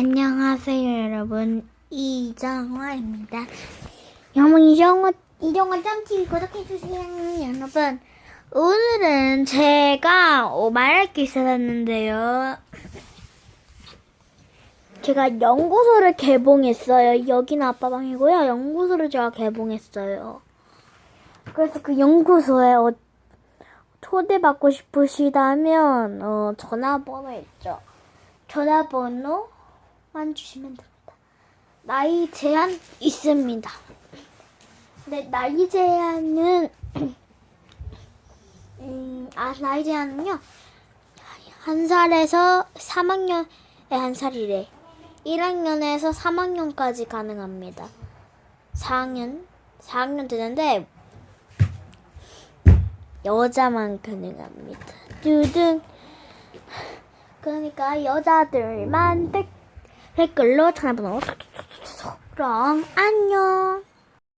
안녕하세요, 여러분. 이정화입니다. 여러분, 이정화, 이정화 짬TV 구독해주세요, 여러분. 오늘은 제가 어, 말할 게 있었는데요. 제가 연구소를 개봉했어요. 여기는 아빠 방이고요. 연구소를 제가 개봉했어요. 그래서 그 연구소에 어, 초대받고 싶으시다면 어, 전화번호 있죠. 전화번호 만 주시면 됩니다. 나이 제한 있습니다. 근데 나이 제한은 음, 아 나이 제한은요 한 살에서 3학년에 한 살이래. 1학년에서 3학년까지 가능합니다. 4학년 4학년 되는데 여자만 가능합니다. 두둥. 그러니까 여자들만 댓, 댓글로 전화번호 그럼 안녕.